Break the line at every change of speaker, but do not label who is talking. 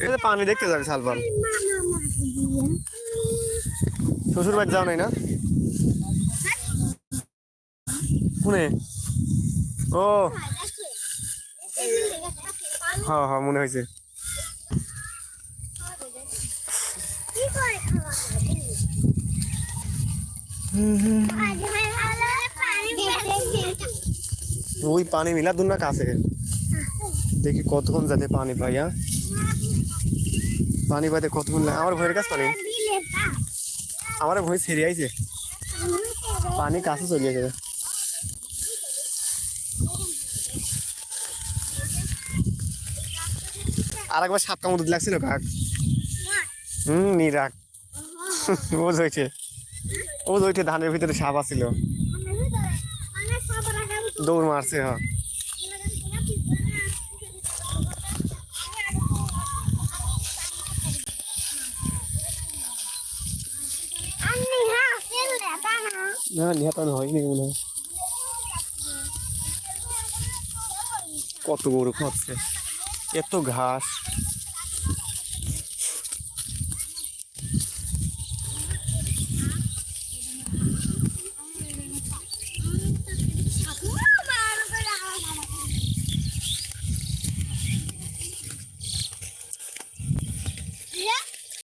এটা
পানি দেখতে যাবে সালপান শ্বশুর বাড়ি যাও নাই না? শুনে। ও। হ্যাঁ হ্যাঁ মনে হয়েছে।
কি করে
ওই পানি মিলা দুন না কাছে দেখি কতক্ষণ যাতে পানি পাই হ্যাঁ? পানি পাইতে কতক্ষণ লাগে? আমার ভয়ের কাছে পানি? আমার ভয় ছেড়ে আইছে। পানি কাছে চলে গেছে। আর একবার সাপ কামড় লাগছিল, কাক? হুম নিরাক ও হয়েছে। ও হয়েছে ধানের ভিতরে সাপ আছিল। দৌড় মারছে হ্যাঁ। না নিহাতানো হয়নি মনে কত গরু খাচ্ছে। এত ঘাস।